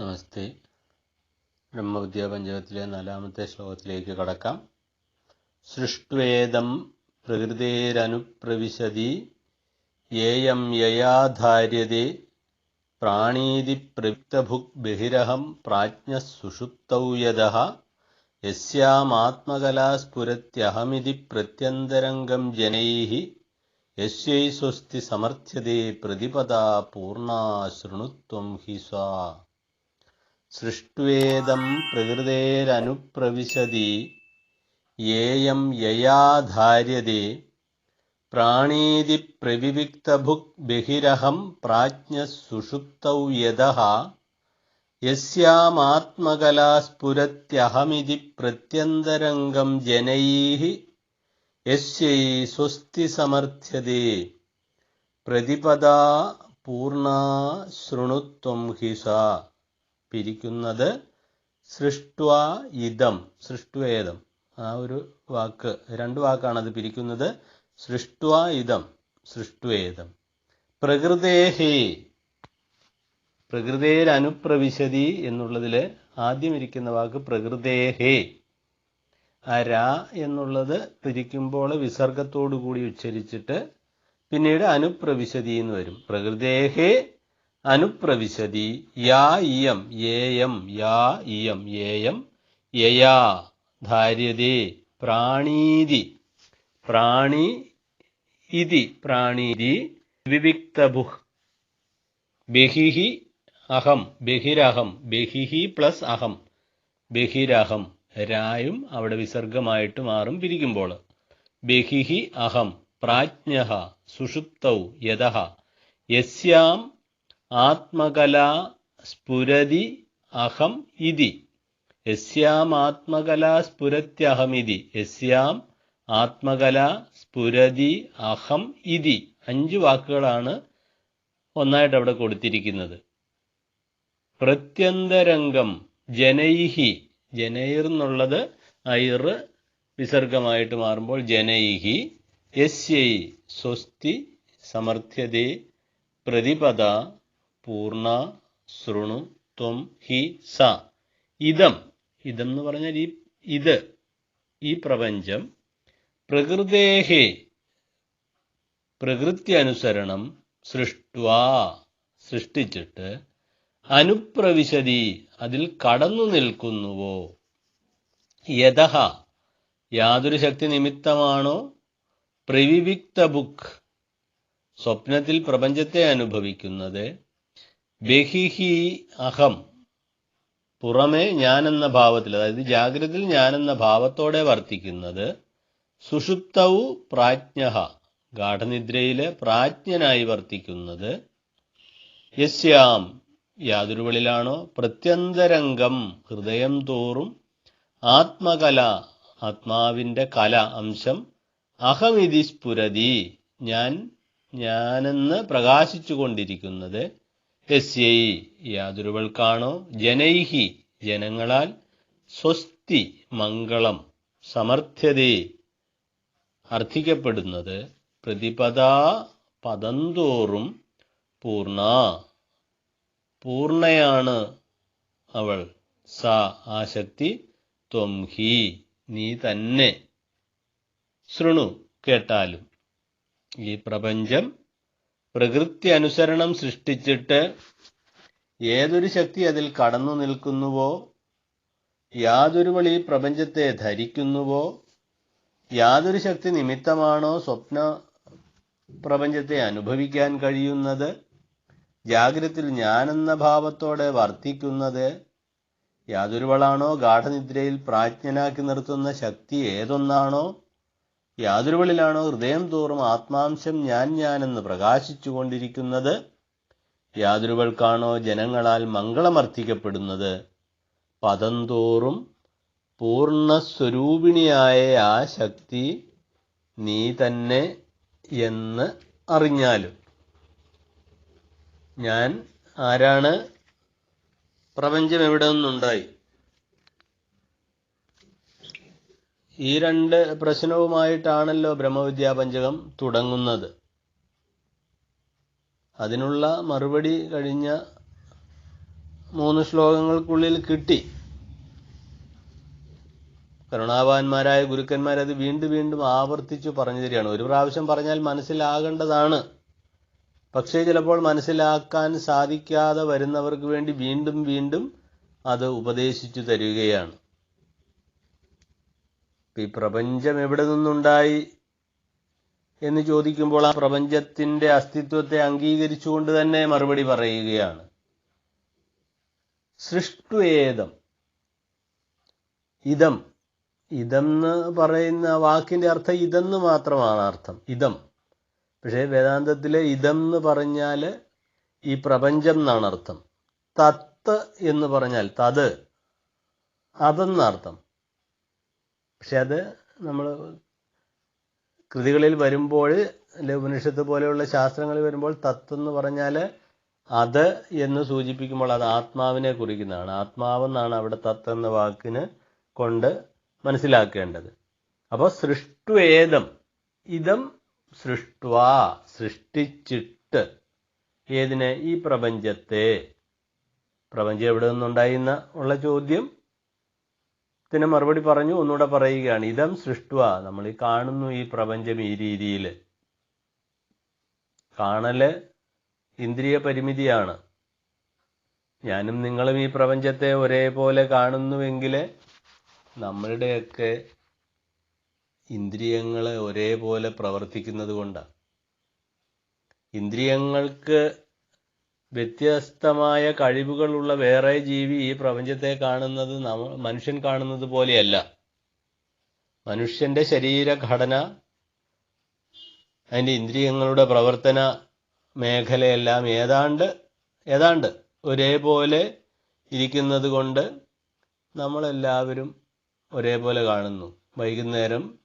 നമസ്തേ. ബ്രഹ്മവിദ്യാപഞ്ചകത്തിലെ നാലാമത്തെ ശ്ലോകത്തിലേക്ക് കടക്കാം. സൃഷ്ട്വേദം പ്രകൃതേരനുപ്രവിശതി യേയം യയാധാര്യതേ പ്രാണീതി പ്രയുക്തഭുക് ബഹിരഹം പ്രാജ്ഞ സുഷുപ്തൗ യത യസ്യാമാത്മകലാസ്ഫുരത്യഹമിതി പ്രത്യന്തരംഗം ജനൈ യസ്യൈ സ്വസ്തി സമർത്ഥ്യതേ പ്രതിപദാ പൂർണാ ശൃണുത്വം ഹി സ്വാ. സൃഷ്ട്വേദം പ്രകൃതേരനുപ്രവിശതി യേയം യയാധാര്യതേ പ്രാണീതി പ്രവിവിക്തഭുക് ബഹിരഹം പ്രാജ്ഞസുഷുപ്തൗ യതഃ യസ്യാമാത്മകലാസ്ഫുരത്യഹമിതി പ്രത്യന്തരംഗം ജനൈः യസ്യൈ സ്വസ്തി സമർത്ഥ്യതേ പ്രതിപദാ പൂർണാ ശൃണുത്വം ഹി സാ പിരിക്കുന്നത് സൃഷ്ടം ഇതം സൃഷ്ടുവേദം ആ ഒരു വാക്ക് രണ്ട് വാക്കാണ് അത് പിരിക്കുന്നത്. സൃഷ്ട്വ ഇതം സൃഷ്ടുവേദം പ്രകൃതിയിൽ പ്രകൃതേരനുപ്രവിശതി എന്നുള്ളതിൽ ആദ്യം ഇരിക്കുന്ന വാക്ക് പ്രകൃതേഹേ. അര എന്നുള്ളത് പിരിക്കുമ്പോൾ വിസർഗത്തോടു കൂടി ഉച്ചരിച്ചിട്ട് പിന്നീട് അനുപ്രവിശതി എന്ന് വരും. പ്രകൃതേഹേ അനുപ്രവിശതി. യാ ഇയം യേയം യാ ഇയം യേയം യയാ ധാര്യതേ പ്രാണീതി. പ്രാണി ഇതി പ്രാണീതി വിവിക്തഭുഹ് ബഹിഹി അഹം ബഹിരഹം ബഹിഹി പ്ലസ് അഹം. ബഹിരഹം രായും അവിടെ വിസർഗമായിട്ട് മാറും പിരിക്കുമ്പോൾ. ബഹിഹി അഹം പ്രാജ്ഞ സുഷുപ്തൗ യഥ യസ്യാം ആത്മകലാ സ്ഫുരതി അഹം ഇതി. യസ്യാം ആത്മകലാ സ്ഫുരത്യഹമിതി യസ്യാം ആത്മകല സ്ഫുരതി അഹം ഇതി. അഞ്ച് വാക്കുകളാണ് ഒന്നായിട്ട് അവിടെ കൊടുത്തിരിക്കുന്നത്. പ്രത്യന്തരംഗം ജനൈഹി. ജനൈർ എന്നുള്ളത് ഐർ വിസർഗമായിട്ട് മാറുമ്പോൾ ജനൈഹി. യസ്യൈ സ്വസ്തി സമർത്ഥ്യതേ പ്രതിപദ പൂർണ ശൃണു ത്വം ഹി സ. ഇതം ഇതം എന്ന് പറഞ്ഞാൽ ഈ ഇത്. ഈ പ്രപഞ്ചം പ്രകൃതേഹേ പ്രകൃതി അനുസരണം സൃഷ്ടുവാ. സൃഷ്ടിച്ചിട്ട് അനുപ്രവിശതി അതിൽ കടന്നു നിൽക്കുന്നുവോ. യഥ യാതൊരു ശക്തി നിമിത്തമാണോ? പ്രവിവിക്ത ബുക്ക് സ്വപ്നത്തിൽ പ്രപഞ്ചത്തെ അനുഭവിക്കുന്നത്. ബഹിഹി അഹം. പുറമേ ഞാനെന്ന ഭാവത്തിൽ അതായത് ജാഗ്രതയിൽ ഞാനെന്ന ഭാവത്തോടെ വർത്തിക്കുന്നത് സുഷുപ്തവു പ്രാജ്ഞ ഗാഠനിദ്രയിലെ പ്രാജ്ഞനായി വർത്തിക്കുന്നത് യസ്യാം യാതൊരുവളിലാണോ? പ്രത്യന്തരംഗം ഹൃദയം തോറും ആത്മകല ആത്മാവിന്റെ കല അംശം അഹമിതി സ്ഫുരതി. ഞാൻ ഞാനെന്ന് പ്രകാശിച്ചു കൊണ്ടിരിക്കുന്നത് യസ്യൈ യാതൊരുവൾക്കാണോ ജനൈഹി ജനങ്ങളാൽ സ്വസ്തി മംഗളം സമർത്ഥ്യത. അർത്ഥിക്കപ്പെടുന്നത് പ്രതിപദാ പദന്തോറും പൂർണ പൂർണയാണ് അവൾ. സ ആശക്തി ത്വം ഹി നീ തന്നെ. ശൃണു കേട്ടാലും ഈ പ്രപഞ്ചം പ്രകൃതി അനുസരണം സൃഷ്ടിച്ചിട്ട് ഏതൊരു ശക്തി അതിൽ കടന്നു നിൽക്കുന്നുവോ യാതൊരു വഴി പ്രപഞ്ചത്തെ ധരിക്കുന്നുവോ യാതൊരു ശക്തി നിമിത്തമാണോ സ്വപ്ന പ്രപഞ്ചത്തെ അനുഭവിക്കാൻ കഴിയുന്നത് ജാഗ്രത്തിൽ ഞാനെന്ന ഭാവത്തോടെ വർത്തിക്കുന്നത് യാതൊരുവളാണോ ഗാഠനിദ്രയിൽ പ്രാജ്ഞനാക്കി നിർത്തുന്ന ശക്തി ഏതൊന്നാണോ യാതൊരുവളിലാണോ ഹൃദയം തോറും ആത്മാംശം ഞാൻ ഞാനെന്ന് പ്രകാശിച്ചു കൊണ്ടിരിക്കുന്നത് യാതൊരുവൾക്കാണോ ജനങ്ങളാൽ മംഗളമർത്ഥിക്കപ്പെടുന്നത് പദം തോറും പൂർണസ്വരൂപിണിയായ ആ ശക്തി നീ തന്നെ എന്ന് അറിഞ്ഞാലും. ഞാൻ ആരാണ്? പ്രപഞ്ചം എവിടെ നിന്നുണ്ടായി? ഈ രണ്ട് പ്രശ്നവുമായിട്ടാണല്ലോ ബ്രഹ്മവിദ്യാപഞ്ചകം തുടങ്ങുന്നത്. അതിനുള്ള മറുപടി കഴിഞ്ഞ മൂന്ന് ശ്ലോകങ്ങൾക്കുള്ളിൽ കിട്ടി. കരുണാവാന്മാരായ ഗുരുക്കന്മാരത് വീണ്ടും വീണ്ടും ആവർത്തിച്ചു പറഞ്ഞു തരികയാണ്. ഒരു പ്രാവശ്യം പറഞ്ഞാൽ മനസ്സിലാകേണ്ടതാണ്. പക്ഷേ ചിലപ്പോൾ മനസ്സിലാക്കാൻ സാധിക്കാതെ വരുന്നവർക്ക് വേണ്ടി വീണ്ടും വീണ്ടും അത് ഉപദേശിച്ചു തരികയാണ്. ഈ പ്രപഞ്ചം എവിടെ നിന്നുണ്ടായി എന്ന് ചോദിക്കുമ്പോൾ ആ പ്രപഞ്ചത്തിന്റെ അസ്തിത്വത്തെ അംഗീകരിച്ചുകൊണ്ട് തന്നെ മറുപടി പറയുകയാണ്. സൃഷ്ടുവേദം. ഇതം. ഇതെന്ന് പറയുന്ന വാക്കിന്റെ അർത്ഥം ഇതെന്ന് മാത്രമാണ് അർത്ഥം. ഇതം. പക്ഷേ വേദാന്തത്തിലെ ഇതം എന്ന് പറഞ്ഞാൽ ഈ പ്രപഞ്ചം എന്നാണ് അർത്ഥം. തത്ത് എന്ന് പറഞ്ഞാൽ തത്. അതെന്നർത്ഥം പക്ഷെ അത് നമ്മൾ കൃതികളിൽ വരുമ്പോൾ അല്ലെ ഉപനിഷത്ത് പോലെയുള്ള ശാസ്ത്രങ്ങൾ വരുമ്പോൾ തത്ത് എന്ന് പറഞ്ഞാൽ അത് എന്ന് സൂചിപ്പിക്കുമ്പോൾ അത് ആത്മാവിനെ കുറിക്കുന്നതാണ്. ആത്മാവെന്നാണ് അവിടെ തത്ത് എന്ന വാക്കിന് കൊണ്ട് മനസ്സിലാക്കേണ്ടത്. അപ്പോൾ സൃഷ്ടുവേദം ഇതം സൃഷ്ടുവാ സൃഷ്ടിച്ചിട്ട് ഏതിനെ? ഈ പ്രപഞ്ചത്തെ. പ്രപഞ്ചം എവിടെ നിന്നുണ്ടായിരുന്ന ഉള്ള ചോദ്യം ത്തിന് മറുപടി പറഞ്ഞു ഒന്നുകൂടെ പറയുകയാണ്. ഇതം സൃഷ്ടുവ. നമ്മൾ ഈ കാണുന്നു ഈ പ്രപഞ്ചം ഈ രീതിയിൽ. കാണൽ ഇന്ദ്രിയ പരിമിതിയാണ്. ഞാനും നിങ്ങളും ഈ പ്രപഞ്ചത്തെ ഒരേപോലെ കാണുന്നുവെങ്കിൽ നമ്മളുടെയൊക്കെ ഇന്ദ്രിയങ്ങൾ ഒരേപോലെ പ്രവർത്തിക്കുന്നത് കൊണ്ടാണ് ഇന്ദ്രിയങ്ങൾക്ക് വ്യത്യസ്തമായ കഴിവുകളുള്ള വേറെ ജീവി ഈ പ്രപഞ്ചത്തെ കാണുന്നത് മനുഷ്യൻ കാണുന്നത് പോലെയല്ല. മനുഷ്യന്റെ ശരീരഘടന അതിന്റെ ഇന്ദ്രിയങ്ങളുടെ പ്രവർത്തന മേഖലയെല്ലാം ഏതാണ്ട് ഏതാണ്ട് ഒരേപോലെ ഇരിക്കുന്നത് കൊണ്ട് നമ്മളെല്ലാവരും ഒരേപോലെ കാണുന്നു. വൈകുന്നേരം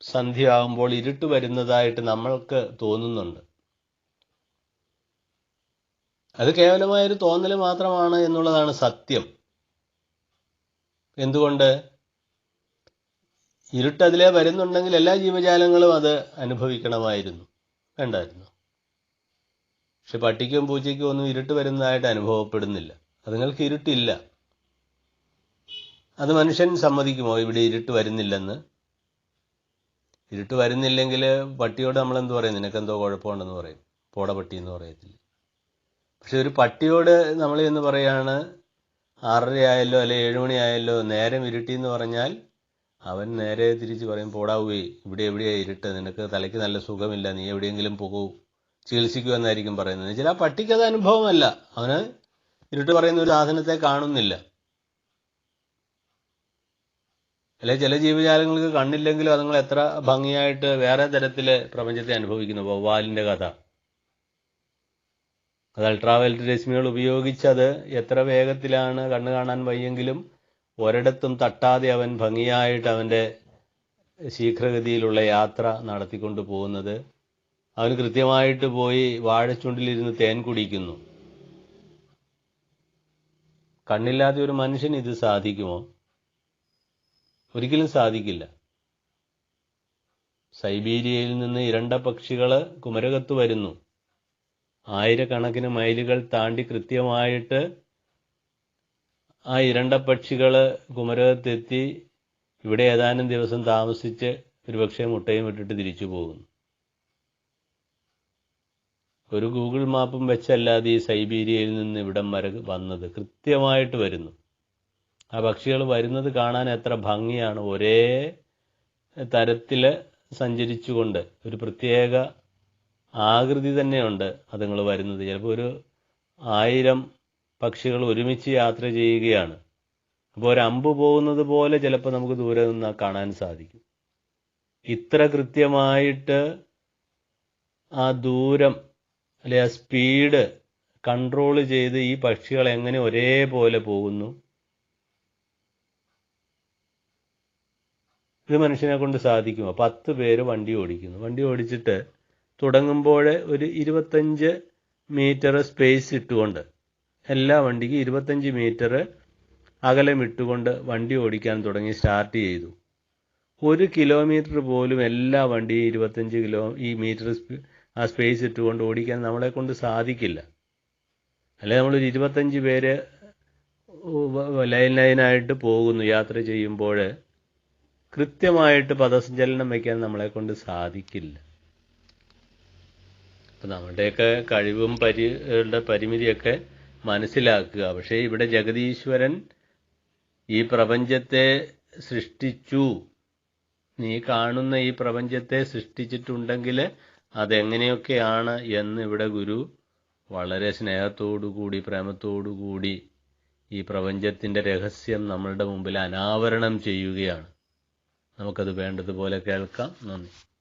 സന്ധ്യയാകുമ്പോൾ ഇരുട്ട് വരുന്നതായിട്ട് നമ്മൾക്ക് തോന്നുന്നുണ്ട്. അത് കേവലമായൊരു തോന്നൽ മാത്രമാണ് എന്നുള്ളതാണ് സത്യം. എന്തുകൊണ്ട്? ഇരുട്ടതിലെ വരുന്നുണ്ടെങ്കിൽ എല്ലാ ജീവജാലങ്ങളും അത് അനുഭവിക്കണമായിരുന്നു. വേണ്ടായിരുന്നു പക്ഷെ പട്ടിക്കും പൂച്ചയ്ക്കും ഒന്നും ഇരുട്ട് വരുന്നതായിട്ട് അനുഭവപ്പെടുന്നില്ല. അതുങ്ങൾക്ക് ഇരുട്ടില്ല. അത് മനുഷ്യൻ സമ്മതിക്കുമോ? ഇവിടെ ഇരുട്ട് വരുന്നില്ലെന്ന്. ഇരുട്ട് വരുന്നില്ലെങ്കിൽ പട്ടിയോട് നമ്മൾ എന്ത് പറയും? നിനക്കെന്തോ കുഴപ്പമുണ്ടെന്ന് പറയും. പോട പട്ടി എന്ന് പറയത്തില്ല? പക്ഷെ ഒരു പട്ടിയോട് നമ്മൾ എന്ന് പറയാണ് ആറര ആയല്ലോ അല്ലെ ഏഴുമണി ആയല്ലോ നേരം ഇരുട്ടി എന്ന് പറഞ്ഞാൽ അവൻ നേരെ തിരിച്ച് പറയും പോടാവുകേ ഇവിടെ എവിടെയാ ഇരുട്ട്? നിനക്ക് തലയ്ക്ക് നല്ല സുഖമില്ല നീ എവിടെയെങ്കിലും പോകൂ ചികിത്സിക്കൂ എന്നായിരിക്കും പറയുന്നത്. ചില പട്ടിക്ക് അത് അനുഭവമല്ല. അവന് ഇരുട്ട് പറയുന്ന ഒരു സാധനത്തെ കാണുന്നില്ല. അല്ലെ ചില ജീവജാലങ്ങൾക്ക് കണ്ണില്ലെങ്കിലും അതുങ്ങൾ എത്ര ഭംഗിയായിട്ട് വേറെ തരത്തിൽ പ്രപഞ്ചത്തെ അനുഭവിക്കുന്നു. വവ്വാലിന്റെ കഥ. അത് അൾട്രാവയലറ്റ് രശ്മികൾ അത് എത്ര വേഗത്തിലാണ് കണ്ണ് കാണാൻ വയ്യെങ്കിലും ഒരിടത്തും തട്ടാതെ അവൻ ഭംഗിയായിട്ട് അവന്റെ ശീഘ്രഗതിയിലുള്ള യാത്ര നടത്തിക്കൊണ്ട് പോകുന്നത്. അവന് കൃത്യമായിട്ട് പോയി വാഴച്ചുണ്ടിലിരുന്ന് തേൻ കുടിക്കുന്നു. കണ്ണില്ലാതെ ഒരു മനുഷ്യൻ ഇത് സാധിക്കുമോ? ഒരിക്കലും സാധിക്കില്ല. സൈബീരിയയിൽ നിന്ന് ഇരണ്ട പക്ഷികൾ കുമരകത്ത് വരുന്നു. ആയിരക്കണക്കിന് മൈലുകൾ താണ്ടി കൃത്യമായിട്ട് ആ ഇരണ്ട പക്ഷികൾ കുമരകത്തെത്തി ഇവിടെ ഏതാനും ദിവസം താമസിച്ച് ഒരുപക്ഷെ മുട്ടയും ഇട്ടിട്ട് തിരിച്ചു പോകുന്നു. ഒരു ഗൂഗിൾ മാപ്പും വെച്ചല്ലാതെ ഈ സൈബീരിയയിൽ നിന്ന് ഇവിടം വരെ വന്നത് കൃത്യമായിട്ട് വരുന്നു. ആ പക്ഷികൾ വരുന്നത് കാണാൻ എത്ര ഭംഗിയാണ്. ഒരേ തരത്തിൽ സഞ്ചരിച്ചുകൊണ്ട് ഒരു പ്രത്യേക ആകൃതി തന്നെയുണ്ട് അതുങ്ങൾ വരുന്നത്. ചിലപ്പോൾ ഒരു ആയിരം പക്ഷികൾ ഒരുമിച്ച് യാത്ര ചെയ്യുകയാണ്. അപ്പോൾ ഒരു അമ്പ് പോകുന്നത് പോലെ ചിലപ്പോൾ നമുക്ക് ദൂരെ നിന്ന് കാണാൻ സാധിക്കും. ഇത്ര കൃത്യമായിട്ട് ആ ദൂരം അല്ലെ ആ സ്പീഡ് കൺട്രോൾ ചെയ്ത് ഈ പക്ഷികൾ എങ്ങനെ ഒരേപോലെ പോകുന്നു? ഇത് മനുഷ്യനെ കൊണ്ട് സാധിക്കുമോ പത്ത് പേര് വണ്ടി ഓടിക്കുന്നു. വണ്ടി ഓടിച്ചിട്ട് തുടങ്ങുമ്പോൾ ഒരു ഇരുപത്തഞ്ച് മീറ്റർ സ്പേസ് ഇട്ടുകൊണ്ട് എല്ലാ വണ്ടിക്കും ഇരുപത്തഞ്ച് മീറ്റർ അകലം ഇട്ടുകൊണ്ട് വണ്ടി ഓടിക്കാൻ തുടങ്ങി സ്റ്റാർട്ട് ചെയ്തു. ഒരു കിലോമീറ്റർ പോലും എല്ലാ വണ്ടിയും ഇരുപത്തഞ്ച് കിലോ ഈ മീറ്റർ ആ സ്പേസ് ഇട്ടുകൊണ്ട് ഓടിക്കാൻ നമ്മളെ കൊണ്ട് സാധിക്കില്ല. അല്ലെ നമ്മളൊരു ഇരുപത്തഞ്ച് പേര് ലൈൻ ലൈനായിട്ട് പോകുന്നു യാത്ര ചെയ്യുമ്പോൾ കൃത്യമായിട്ട് പദസഞ്ചലനം വയ്ക്കാൻ നമ്മളെ കൊണ്ട് സാധിക്കില്ല. അപ്പം നമ്മുടെയൊക്കെ കഴിവും പരി പരിമിതിയൊക്കെ മനസ്സിലാക്കുക. പക്ഷേ ഇവിടെ ജഗതീശ്വരൻ ഈ പ്രപഞ്ചത്തെ സൃഷ്ടിച്ചു. നീ കാണുന്ന ഈ പ്രപഞ്ചത്തെ സൃഷ്ടിച്ചിട്ടുണ്ടെങ്കിൽ അതെങ്ങനെയൊക്കെയാണ് എന്ന് ഇവിടെ ഗുരു വളരെ സ്നേഹത്തോടുകൂടി പ്രേമത്തോടുകൂടി ഈ പ്രപഞ്ചത്തിന്റെ രഹസ്യം നമ്മളുടെ മുമ്പിൽ അനാവരണം ചെയ്യുകയാണ്. നമുക്കത് വേണ്ടതുപോലെ കേൾക്കാം. നന്ദി.